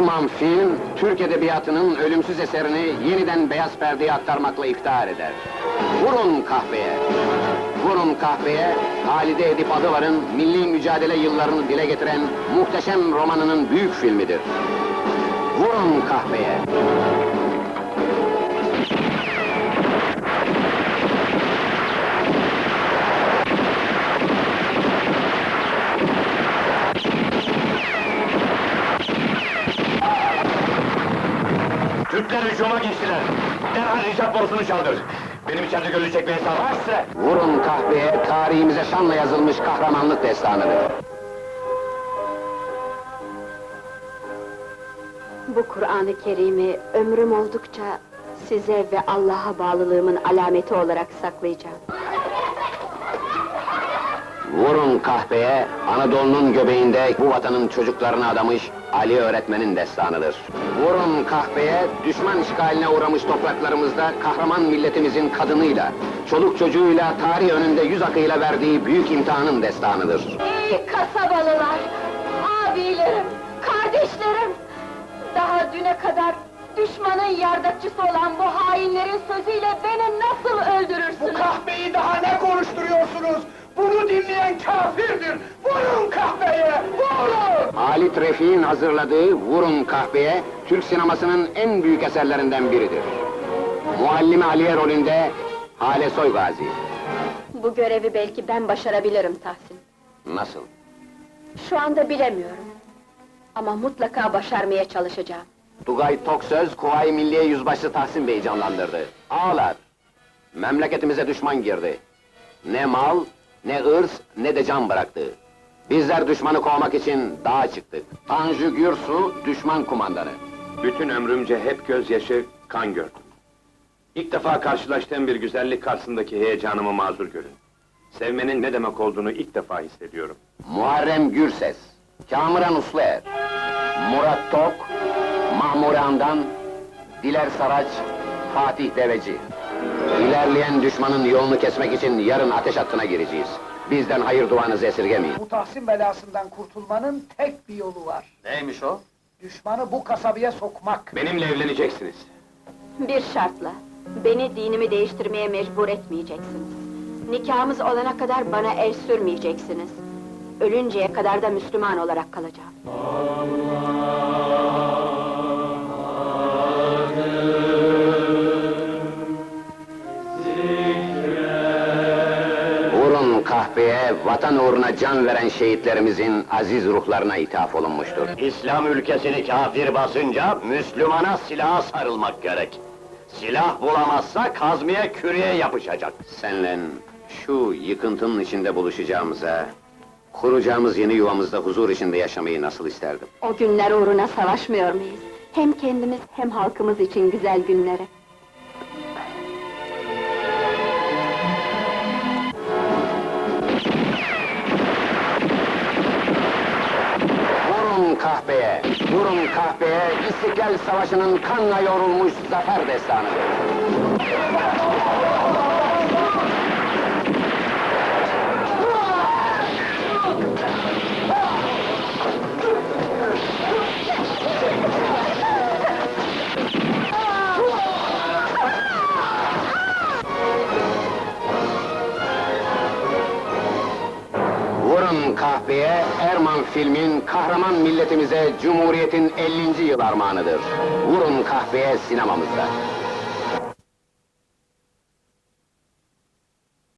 Erman Film, Türk Edebiyatı'nın ölümsüz eserini yeniden beyaz perdeye aktarmakla iftihar eder. Vurun kahveye! Vurun kahveye, Halide Edip Adıvar'ın milli mücadele yıllarını dile getiren muhteşem romanının büyük filmidir. Vurun kahveye! Türkler hücuma geçtiler. Derhal inşaat borusunu çaldır. Benim içeride gölü çekmeye sağlamazsa... Vurun kahveye, tarihimize şanla yazılmış kahramanlık destanıdır. Bu Kur'an-ı Kerim'i ömrüm oldukça size ve Allah'a bağlılığımın alameti olarak saklayacağım. Vurun kahveye, Anadolu'nun göbeğinde bu vatanın çocuklarını adamış Ali öğretmenin destanıdır. Vurun kahveye, düşman işgaline uğramış topraklarımızda kahraman milletimizin kadınıyla, çoluk çocuğuyla tarih önünde yüz akıyla verdiği büyük imtihanın destanıdır. Ey kasabalılar, abilerim, kardeşlerim! Daha düne kadar düşmanın yardakçısı olan bu hainlerin sözüyle beni nasıl öldürürsünüz? kahveyi daha ne konuşturuyorsunuz? Dinleyen kafirdir! Vurun kahveye! Vurun! Halit Refik'in hazırladığı Vurun Kahveye, Türk sinemasının en büyük eserlerinden biridir. Muallimi Aliye rolünde Hale Soygazi. Bu görevi belki ben başarabilirim Tahsin. Nasıl? Şu anda bilemiyorum. Ama mutlaka başarmaya çalışacağım. Tugay Toksöz, Kuvayi Milliye Yüzbaşı Tahsin Bey'i canlandırdı. Ağlar. Memleketimize düşman girdi. Ne mal, ne ırz, ne de can bıraktı. Bizler düşmanı kovmak için dağa çıktık. Tanju Gürsu, düşman kumandanı. Bütün ömrümce hep gözyaşı, kan gördüm. İlk defa karşılaştığım bir güzellik karşısındaki heyecanımı mazur görün. Sevmenin ne demek olduğunu ilk defa hissediyorum. Muharrem Gürses, Kamuran Usluer, Murat Tok, Mahmure Andan, Diler Saraç, Fatih Deveci. İlerleyen düşmanın yolunu kesmek için yarın ateş hattına gireceğiz. Bizden hayır duanızı esirgemeyin. Bu Tahsin belasından kurtulmanın tek bir yolu var. Neymiş o? Düşmanı bu kasabaya sokmak. Benimle evleneceksiniz. Bir şartla, beni dinimi değiştirmeye mecbur etmeyeceksiniz. Nikahımız olana kadar bana el sürmeyeceksiniz. Ölünceye kadar da Müslüman olarak kalacağım. Vurun vatan uğruna can veren şehitlerimizin aziz ruhlarına ithaf olunmuştur. İslam ülkesini kafir basınca Müslümana silaha sarılmak gerek. Silah bulamazsa kazmaya küreye yapışacak. Senle şu yıkıntının içinde buluşacağımıza, kuracağımız yeni yuvamızda huzur içinde yaşamayı nasıl isterdim. O günler uğruna savaşmıyor muyuz? Hem kendimiz hem halkımız için güzel günlere. Vurun kahveye, vurun kahveye, İstiklal Savaşı'nın kanla yoğrulmuş zafer destanıdır. Vurun kahveye, Erman filmin kahraman milletimize Cumhuriyet'in 50. yıl armağanıdır. Vurun kahveye sinemamızda.